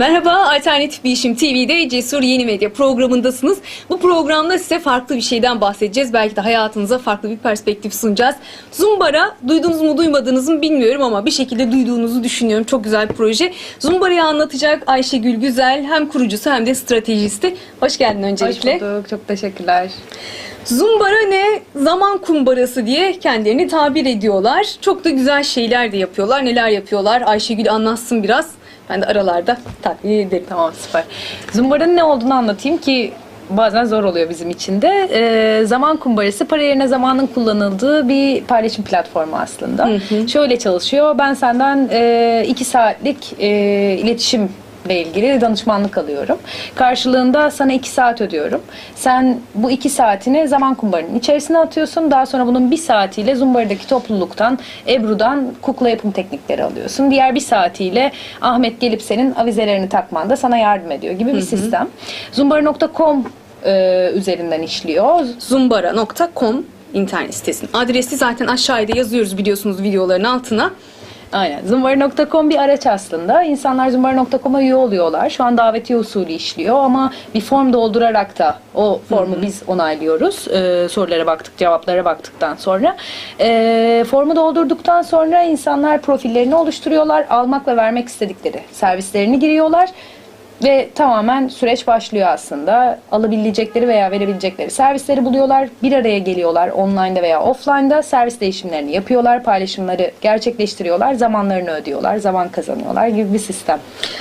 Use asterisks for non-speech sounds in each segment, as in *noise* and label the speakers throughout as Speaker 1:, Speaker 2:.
Speaker 1: Merhaba, Alternatif Bilişim TV'de Cesur Yeni Medya programındasınız. Bu programda size farklı bir şeyden bahsedeceğiz. Belki de hayatınıza farklı bir perspektif sunacağız. Zumbara, duydunuz mu duymadınız mı bilmiyorum ama bir şekilde duyduğunuzu düşünüyorum. Çok güzel bir proje. Zumbara'yı anlatacak Ayşegül Güzel, hem kurucusu hem de stratejisti. Hoş geldin öncelikle.
Speaker 2: Hoş bulduk. Çok teşekkürler.
Speaker 1: Zumbara ne? Zaman kumbarası diye kendilerini tabir ediyorlar. Çok da güzel şeyler de yapıyorlar. Neler yapıyorlar? Ayşegül anlatsın biraz. Ben de aralarda takviye ederim.
Speaker 2: Tamam süper. Zumbara'nın ne olduğunu anlatayım ki bazen zor oluyor bizim için de. Ee, zaman kumbarası para yerine zamanın kullanıldığı bir paylaşım platformu aslında. Şöyle çalışıyor. Ben senden e, iki saatlik e, iletişim ile ilgili danışmanlık alıyorum. Karşılığında sana iki saat ödüyorum. Sen bu iki saatini zaman kumbarının içerisine atıyorsun. Daha sonra bunun bir saatiyle Zumbara'daki topluluktan, Ebru'dan kukla yapım teknikleri alıyorsun. Diğer bir saatiyle Ahmet gelip senin avizelerini takmanda sana yardım ediyor gibi bir sistem. Zumbara.com e, üzerinden işliyor.
Speaker 1: zumbara.com internet sitesinin adresi zaten aşağıda yazıyoruz biliyorsunuz videoların altına.
Speaker 2: Aynen. Zumbara.com bir araç aslında. İnsanlar Zumbara.com'a üye oluyorlar. Şu an davetiye usulü işliyor ama bir form doldurarak da o formu biz onaylıyoruz. Ee, sorulara baktık, cevaplara baktıktan sonra. Ee, formu doldurduktan sonra insanlar profillerini oluşturuyorlar. Almak ve vermek istedikleri servislerini giriyorlar. Ve tamamen süreç başlıyor aslında. Alabilecekleri veya verebilecekleri servisleri buluyorlar. Bir araya geliyorlar online'da veya offline'da. Servis değişimlerini yapıyorlar. Paylaşımları gerçekleştiriyorlar. Zamanlarını ödüyorlar. Zaman kazanıyorlar gibi bir sistem.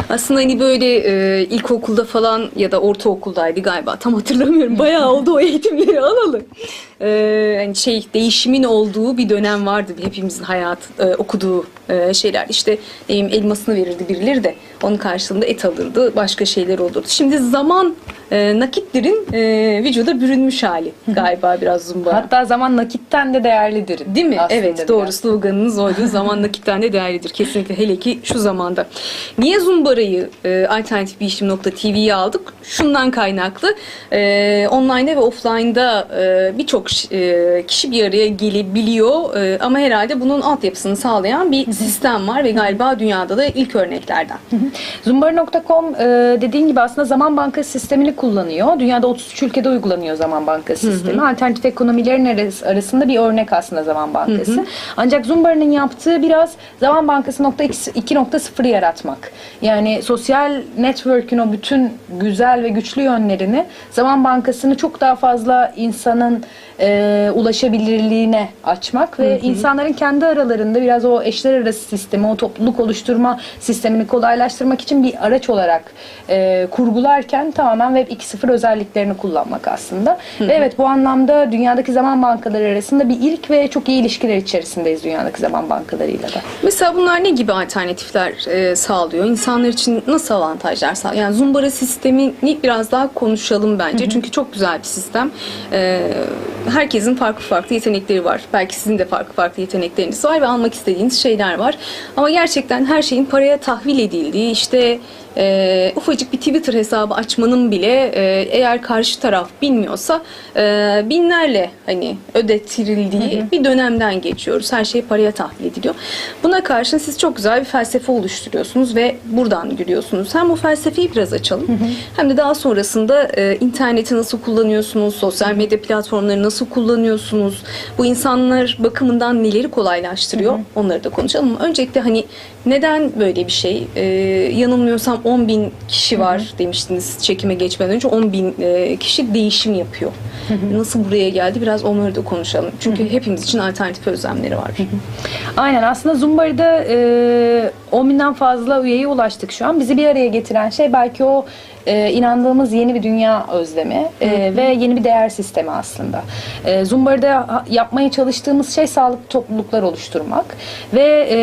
Speaker 1: Aslında hani böyle e, ilkokulda falan ya da ortaokuldaydı galiba tam hatırlamıyorum. Bayağı oldu o eğitimleri alalı. E, hani şey değişimin olduğu bir dönem vardı hepimizin hayat e, okuduğu e, şeyler. İşte elmasını verirdi birileri de onun karşılığında et alırdı. Başka şeyler olurdu. Şimdi zaman e, nakitlerin e, vücuda bürünmüş hali galiba biraz zumba.
Speaker 2: Hatta zaman nakitten de değerlidir.
Speaker 1: Değil mi?
Speaker 2: aslında
Speaker 1: evet
Speaker 2: biraz.
Speaker 1: doğru sloganınız oydu. *laughs* Zaman nakitten de değerlidir. Kesinlikle hele ki şu zamanda. Niye Zumbara'yı e, alternatifbilişim.tv'ye aldık? Şundan kaynaklı. E, online'da ve offline'da e, birçok e, kişi bir araya gelebiliyor. E, ama herhalde bunun altyapısını sağlayan bir sistem var ve galiba dünyada da ilk örneklerden.
Speaker 2: Zumbar.com e, dediğin gibi aslında zaman bankası sistemini kullanıyor. Dünyada 33 ülkede uygulanıyor zaman bankası sistemi. Alternatif ekonomilerin arası- arasında bir örnek aslında zaman bankası. Ancak Zumbar'ın yaptığı biraz zaman bankası nokta 2.0 yaratmak. Yani sosyal network'ün o bütün güzel ve güçlü yönlerini zaman bankasını çok daha fazla insanın e, ulaşabilirliğine açmak ve insanların kendi aralarında biraz o eşler arası sistemi, o topluluk oluşturma sistemini kolaylaştırmak için bir araç olarak e, kurgularken tamamen Web 2.0 özelliklerini kullanmak aslında. Ve evet bu anlamda dünyadaki zaman bankaları arasında bir ilk ve çok iyi ilişkiler içerisindeyiz dünyadaki zaman bankalarıyla da.
Speaker 1: Mesela bunlar ne gibi alternatifler e, sağlıyor? İnsanlar için nasıl avantajlar sağlıyor? Yani Zumbara sistemini biraz daha konuşalım bence. Çünkü çok güzel bir sistem. E, herkesin farklı farklı yetenekleri var. Belki sizin de farklı farklı yetenekleriniz var ve almak istediğiniz şeyler var. Ama gerçekten her şeyin paraya tahvil edildiği, işte e, ufacık bir Twitter hesabı açmanın bile e, eğer karşı taraf bilmiyorsa e, binlerle hani ödettirildiği bir dönemden geçiyoruz. Her şey paraya tahvil ediliyor. Buna karşın siz çok güzel bir felsefe oluşturuyorsunuz ve buradan gülüyorsunuz. Hem bu felsefeyi biraz açalım hem de daha sonrasında e, interneti nasıl kullanıyorsunuz, sosyal medya platformları nasıl kullanıyorsunuz, bu insanlar bakımından neleri kolaylaştırıyor onları da konuşalım. Öncelikle hani neden böyle bir şey? E, yanılmıyorsam 10 bin kişi var demiştiniz çekime geçmeden önce 10 bin e, kişi değişim yapıyor. Nasıl buraya geldi biraz onları da konuşalım. Çünkü hepimiz için alternatif özlemleri var.
Speaker 2: Aynen aslında Zumbara'da e, 10 binden fazla üyeye ulaştık şu an. Bizi bir araya getiren şey belki o e, inandığımız yeni bir dünya özlemi e, ve yeni bir değer sistemi aslında. E, Zumbara'da ha- yapmaya çalıştığımız şey sağlıklı topluluklar oluşturmak ve e,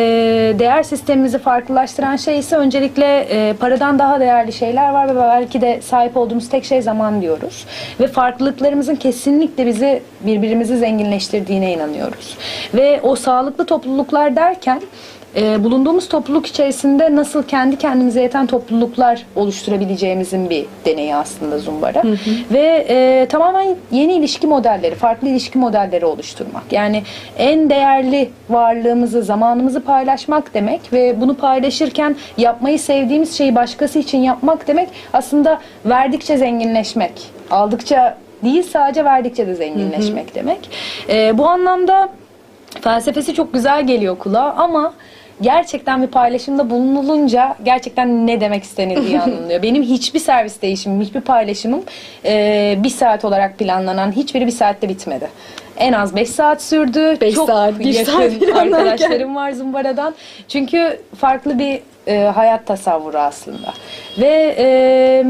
Speaker 2: değer sistemimizi farklılaştıran şey ise öncelikle e, paradan daha değerli şeyler var ve belki de sahip olduğumuz tek şey zaman diyoruz. Ve farklılıklarımızın kesinlikle bizi birbirimizi zenginleştirdiğine inanıyoruz. Ve o sağlıklı topluluklar derken e, bulunduğumuz topluluk içerisinde nasıl kendi kendimize yeten topluluklar oluşturabileceğimizin bir deneyi aslında Zumbara. Ve e, tamamen yeni ilişki modelleri, farklı ilişki modelleri oluşturmak. Yani en değerli varlığımızı, zamanımızı paylaşmak demek ve bunu paylaşırken yapmayı sevdiğimiz şeyi başkası için yapmak demek aslında verdikçe zenginleşmek. Aldıkça değil sadece verdikçe de zenginleşmek demek. E, bu anlamda felsefesi çok güzel geliyor kulağa ama gerçekten bir paylaşımda bulunulunca gerçekten ne demek istenildiği *laughs* anlanıyor. Benim hiçbir servis değişimim, hiçbir paylaşımım e, bir saat olarak planlanan hiçbiri bir saatte bitmedi. En az 5 saat sürdü.
Speaker 1: Beş
Speaker 2: Çok
Speaker 1: saat, bir
Speaker 2: yakın
Speaker 1: saat planlarken.
Speaker 2: arkadaşlarım var Zumbara'dan. Çünkü farklı bir e, hayat tasavvuru aslında. Ve e,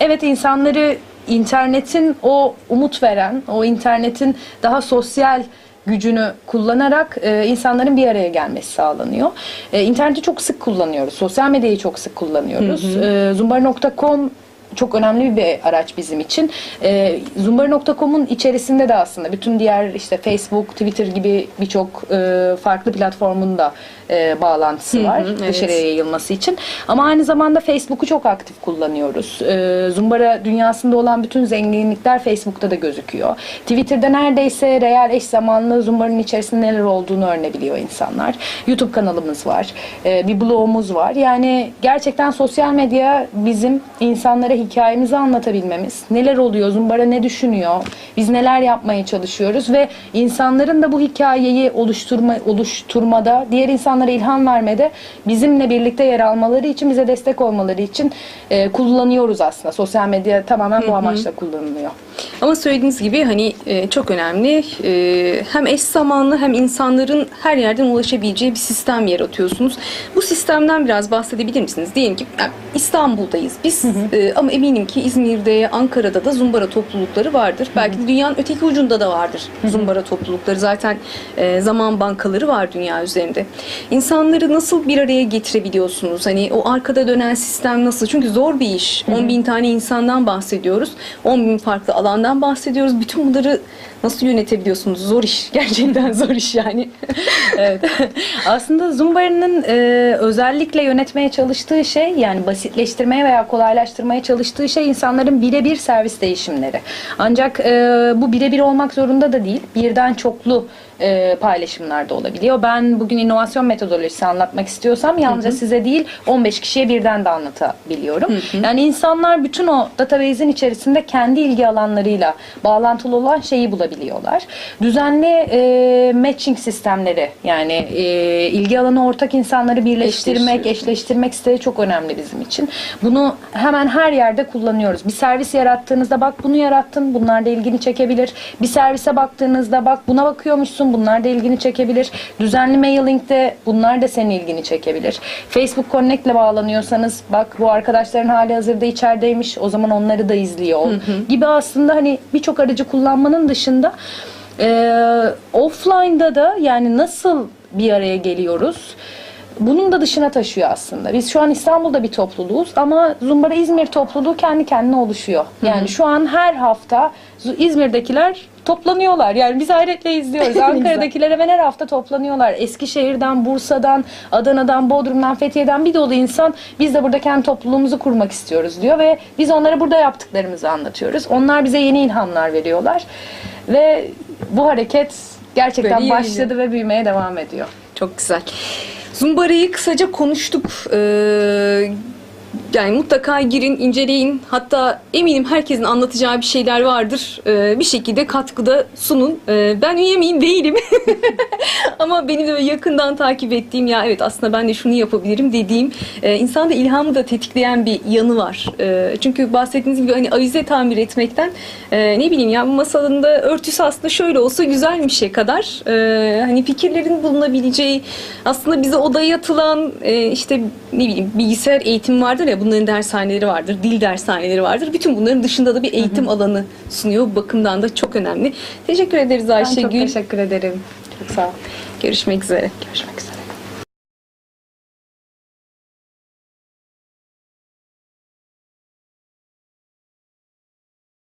Speaker 2: evet insanları internetin o umut veren, o internetin daha sosyal gücünü kullanarak e, insanların bir araya gelmesi sağlanıyor. E, interneti çok sık kullanıyoruz. Sosyal medyayı çok sık kullanıyoruz. E, Zumbar.com çok önemli bir araç bizim için. E, Zumbar.com'un içerisinde de aslında bütün diğer işte Facebook, Twitter gibi birçok e, farklı platformun da e, bağlantısı var
Speaker 1: hı, evet.
Speaker 2: dışarıya yayılması için. Ama aynı zamanda Facebook'u çok aktif kullanıyoruz. E, Zumbara dünyasında olan bütün zenginlikler Facebook'ta da gözüküyor. Twitter'da neredeyse real eş zamanlı Zumbara'nın içerisinde neler olduğunu öğrenebiliyor insanlar. YouTube kanalımız var. E, bir blogumuz var. Yani gerçekten sosyal medya bizim insanlara hikayemizi anlatabilmemiz. Neler oluyor? Zumbara ne düşünüyor? Biz neler yapmaya çalışıyoruz ve insanların da bu hikayeyi oluşturma oluşturmada, diğer insanlara ilham vermede bizimle birlikte yer almaları için, bize destek olmaları için e, kullanıyoruz aslında. Sosyal medya tamamen bu amaçla kullanılıyor.
Speaker 1: Ama söylediğiniz gibi hani e, çok önemli. E, hem eş zamanlı hem insanların her yerden ulaşabileceği bir sistem yaratıyorsunuz. Bu sistemden biraz bahsedebilir misiniz? Diyelim ki yani İstanbul'dayız biz E, ama eminim ki İzmir'de, Ankara'da da Zumbara toplulukları vardır. Belki de dünyanın öteki ucunda da vardır Zumbara toplulukları. Zaten e, zaman bankaları var dünya üzerinde. İnsanları nasıl bir araya getirebiliyorsunuz? Hani o arkada dönen sistem nasıl? Çünkü zor bir iş. 10 bin tane insandan bahsediyoruz. 10 bin farklı alandan bahsediyoruz. Bütün bunları nasıl yönetebiliyorsunuz? Zor iş. *laughs* Gerçekten zor iş yani. *laughs*
Speaker 2: evet. Aslında Zumbara'nın e, özellikle yönetmeye çalıştığı şey yani basitleştirmeye veya kolaylaştırmaya çalıştığı şey insanların birebir servis değişimleri. Ancak e, bu birebir olmak zorunda da değil. Birden çoklu e, paylaşımlar da olabiliyor. Ben bugün inovasyon metodolojisi anlatmak istiyorsam yalnızca size değil 15 kişiye birden de anlatabiliyorum. Yani insanlar bütün o database'in içerisinde kendi ilgi alanlarıyla bağlantılı olan şeyi bulabiliyorlar. Düzenli e, matching sistemleri yani e, ilgi alanı ortak insanları birleştirmek,
Speaker 1: Eşleştirmek.
Speaker 2: siteyi çok önemli bizim için. Bunu hemen her yerde kullanıyoruz. Bir servis yarattığınızda bak bunu yarattın, bunlar da ilgini çekebilir. Bir servise baktığınızda bak buna bakıyormuşsun, bunlar da ilgini çekebilir. Düzenli mailing'de bunlar da senin ilgini çekebilir. Facebook Connect ile bağlanıyorsanız bak bu arkadaşların hali hazırda içerideymiş, o zaman onları da izliyor ol. gibi aslında hani birçok aracı kullanmanın dışında e, offline'da da yani nasıl bir araya geliyoruz? Bunun da dışına taşıyor aslında. Biz şu an İstanbul'da bir topluluğuz ama Zumbara İzmir topluluğu kendi kendine oluşuyor. Yani şu an her hafta İzmir'dekiler toplanıyorlar. Yani biz hayretle izliyoruz. *laughs* Ankara'dakiler hemen her hafta toplanıyorlar. Eskişehir'den, Bursa'dan, Adana'dan, Bodrum'dan, Fethiye'den bir dolu insan biz de burada kendi topluluğumuzu kurmak istiyoruz diyor ve biz onlara burada yaptıklarımızı anlatıyoruz. Onlar bize yeni ilhamlar veriyorlar. Ve bu hareket gerçekten
Speaker 1: Böyle
Speaker 2: başladı ve büyümeye devam ediyor.
Speaker 1: Çok güzel. Zumbara'yı kısaca konuştuk. Ee, yani mutlaka girin, inceleyin. Hatta eminim herkesin anlatacağı bir şeyler vardır. Ee, bir şekilde katkıda sunun. Ee, ben üye miyim? Değilim. *laughs* Ama benim de yakından takip ettiğim ya evet aslında ben de şunu yapabilirim dediğim e, insanda ilhamı da tetikleyen bir yanı var. E, çünkü bahsettiğiniz gibi hani avize tamir etmekten e, ne bileyim ya bu masalında örtüsü aslında şöyle olsa güzelmişe kadar e, hani fikirlerin bulunabileceği aslında bize odaya atılan e, işte ne bileyim bilgisayar eğitimi vardır ya bunların dershaneleri vardır, dil dershaneleri vardır. Bütün bunların dışında da bir eğitim alanı sunuyor. Bu bakımdan da çok önemli. Teşekkür ederiz
Speaker 2: Ben
Speaker 1: Ayşegül.
Speaker 2: çok teşekkür ederim. Çok sağ ol.
Speaker 1: Görüşmek üzere.
Speaker 2: Görüşmek üzere.